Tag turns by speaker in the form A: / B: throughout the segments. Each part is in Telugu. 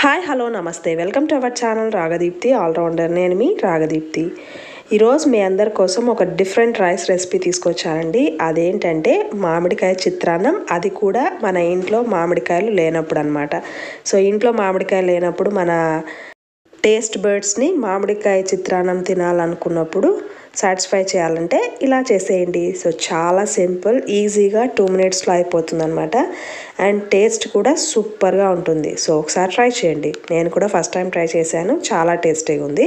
A: హాయ్ హలో నమస్తే. Welcome to our channel Ragadeepthi all rounder. నేను మీ రాగదీప్తి. ఈరోజు మీ అందరి కోసం ఒక డిఫరెంట్ రైస్ రెసిపీ తీసుకొచ్చానండి. అదేంటంటే మామిడికాయ చిత్రాన్నం. అది కూడా మన ఇంట్లో మామిడికాయలు లేనప్పుడు అనమాట సో ఇంట్లో మామిడికాయ లేనప్పుడు మన టేస్ట్ బర్డ్స్ని మామిడికాయ చిత్రాన్నం తినాలనుకున్నప్పుడు సాటిస్ఫై చేయాలంటే ఇలా చేసేయండి. సో చాలా సింపుల్ ఈజీగా టూ మినిట్స్లో అయిపోతుంది అనమాట అండ్ టేస్ట్ కూడా సూపర్గా ఉంటుంది. సో ఒకసారి ట్రై చేయండి. నేను కూడా ఫస్ట్ టైం ట్రై చేశాను. చాలా టేస్టీగా ఉంది.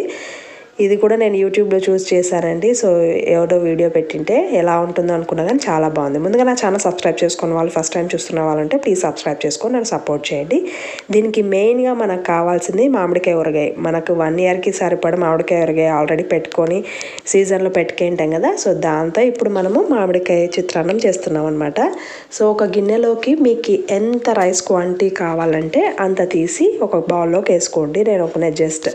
A: ఇది కూడా నేను యూట్యూబ్లో చూస్ చేశానండి. సో ఎవడో వీడియో పెట్టింటే ఎలా ఉంటుందో అనుకున్నా కానీ చాలా బాగుంది. ముందుగా నా ఛానల్ సబ్స్క్రైబ్ చేసుకున్న వాళ్ళు ఫస్ట్ టైం చూస్తున్న వాళ్ళు ఉంటే ప్లీజ్ సబ్స్క్రైబ్ చేసుకొని నన్ను సపోర్ట్ చేయండి. దీనికి మెయిన్గా మనకు కావాల్సింది మామిడికాయ ఊరగాయ. మనకు వన్ ఇయర్కి సరిపడ మామిడికాయ ఊరగాయ ఆల్రెడీ పెట్టుకొని సీజన్లో పెట్టుకుంటాం కదా. సో దాంతో ఇప్పుడు మనము మామిడికాయ చిత్రాన్నం చేస్తున్నాం అనమాట సో ఒక గిన్నెలోకి మీకు ఎంత రైస్ క్వాంటిటీ కావాలంటే అంత తీసి ఒక బౌల్లోకి వేసుకోండి. నేను ఒక జస్ట్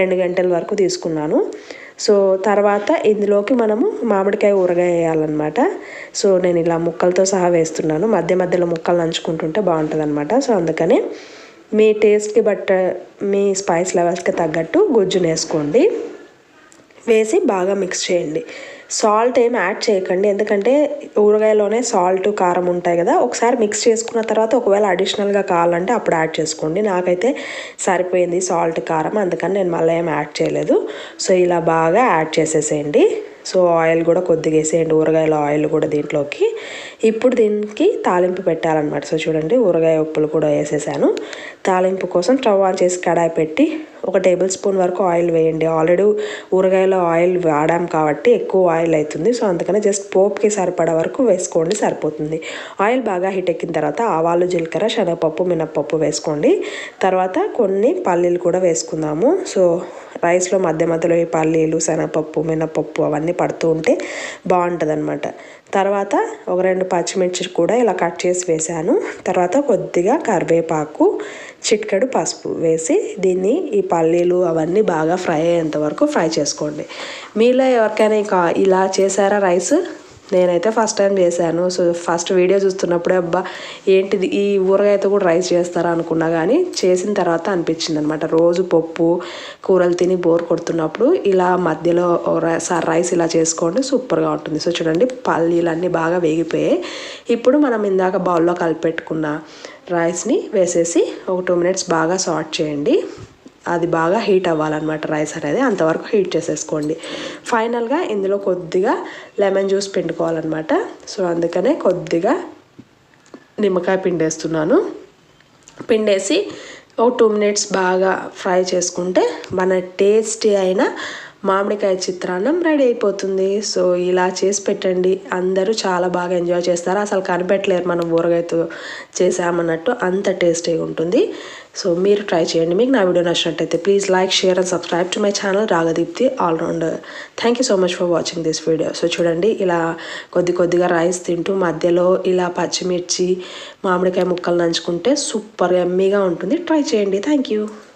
A: రెండు గంటల వరకు తీసుకున్నాను. సో తర్వాత ఇందులోకి మనము మామిడికాయ ఊరగాయ వేయాలన్నమాట. సో నేను ఇలా ముక్కలతో సహా వేస్తున్నాను. మధ్య మధ్యలో ముక్కలు నంచుకుంటుంటే బాగుంటుంది అనమాట సో అందుకని మీ టేస్ట్కి బట్ట మీ స్పైస్ లెవెల్స్కి తగ్గట్టు గుజ్జును వేసుకోండి. వేసి బాగా మిక్స్ చేయండి. సాల్ట్ ఏం యాడ్ చేయకండి. ఎందుకంటే ఊరగాయలోనే సాల్ట్ కారం ఉంటాయి కదా ఒకసారి మిక్స్ చేసుకున్న తర్వాత ఒకవేళ అడిషనల్గా కావాలంటే అప్పుడు యాడ్ చేసుకోండి. నాకైతే సరిపోయింది సాల్ట్ కారం అందుకని నేను మళ్ళీ ఏం యాడ్ చేయలేదు. సో ఇలా బాగా యాడ్ చేసేసేయండి. సో ఆయిల్ కూడా కొద్దిగా వేసేయండి. ఊరగాయల ఆయిల్ కూడా దీంట్లోకి. ఇప్పుడు దీనికి తాలింపు పెట్టాలన్నమాట. సో చూడండి ఊరగాయ ఉప్పులు కూడా వేసేసాను. తాలింపు కోసం స్టవ్ ఆన్ చేసి కడాయి పెట్టి ఒక టేబుల్ స్పూన్ వరకు ఆయిల్ వేయండి. ఆల్రెడీ ఊరగాయలో ఆయిల్ వాడాం కాబట్టి ఎక్కువ ఆయిల్ అవుతుంది. సో అందుకని జస్ట్ పోప్కి సరిపడా వరకు వేసుకోండి సరిపోతుంది. ఆయిల్ బాగా హీట్ ఎక్కిన తర్వాత ఆవాలు జీలకర్ర శనగపప్పు మినప్పప్పు వేసుకోండి. తర్వాత కొన్ని పల్లీలు కూడా వేసుకుందాము. సో రైస్లో మధ్య మధ్యలో ఈ పల్లీలు శనగపప్పు మినపప్పు అవన్నీ పడుతూ ఉంటే బాగుంటుంది అనమాట తర్వాత ఒక రెండు పచ్చిమిర్చి కూడా ఇలా కట్ చేసి వేసాను. తర్వాత కొద్దిగా కరివేపాకు చిట్కడు పసుపు వేసి దీన్ని ఈ పల్లీలు అవన్నీ బాగా ఫ్రై అయ్యేంత వరకు ఫ్రై చేసుకోండి. మీలో ఎవరికైనా ఇంకా ఇలా చేశారా రైస్? నేనైతే ఫస్ట్ టైం చేశాను. సో ఫస్ట్ వీడియో చూస్తున్నప్పుడే అబ్బా ఏంటిది? ఈ ఊరగాయతో కూడా రైస్ చేస్తారా అనుకున్నా కానీ చేసిన తర్వాత అనిపించింది అనమాట రోజు పప్పు కూరలు తిని బోర్ కొడుతున్నప్పుడు ఇలా మధ్యలో రైస్ ఇలా చేసుకోండి. సూపర్గా ఉంటుంది. సో చూడండి పల్లీలన్నీ బాగా వేగిపోయాయి. ఇప్పుడు మనం ఇందాక బౌల్లో కలిపెట్టుకున్న రైస్ని వేసేసి ఒక టూ మినిట్స్ బాగా సాట్ చేయండి. అది బాగా హీట్ అవ్వాలన్నమాట రైస్ అనేది. అంతవరకు హీట్ చేసేసుకోండి. ఫైనల్గా ఇందులో కొద్దిగా లెమన్ జ్యూస్ పిండుకోవాలన్నమాట. సో అందుకనే కొద్దిగా నిమ్మకాయ పిండేస్తున్నాను. పిండేసి ఒక టూ మినిట్స్ బాగా ఫ్రై చేసుకుంటే మన టేస్టీ అయిన మామిడికాయ చిత్రాన్నం రెడీ అయిపోతుంది. సో ఇలా చేసి పెట్టండి. అందరూ చాలా బాగా ఎంజాయ్ చేస్తారు. అసలు కనిపెట్టలేరు మనం ఊరగాయతో చేసామన్నట్టు అంత టేస్టీగా ఉంటుంది. సో మీరు ట్రై చేయండి. మీకు నా వీడియో నచ్చినట్టయితే please like share and subscribe to my channel Ragadeepthi all rounder. Thank you so much for watching this video so చూడండి ఇలా కొద్ది కొద్దిగా రైస్ తింటూ మధ్యలో ఇలా పచ్చిమిర్చి మామిడికాయ ముక్కలు నంచుకుంటే సూపర్ ఎమ్మీగా ఉంటుంది. ట్రై చేయండి. Thank you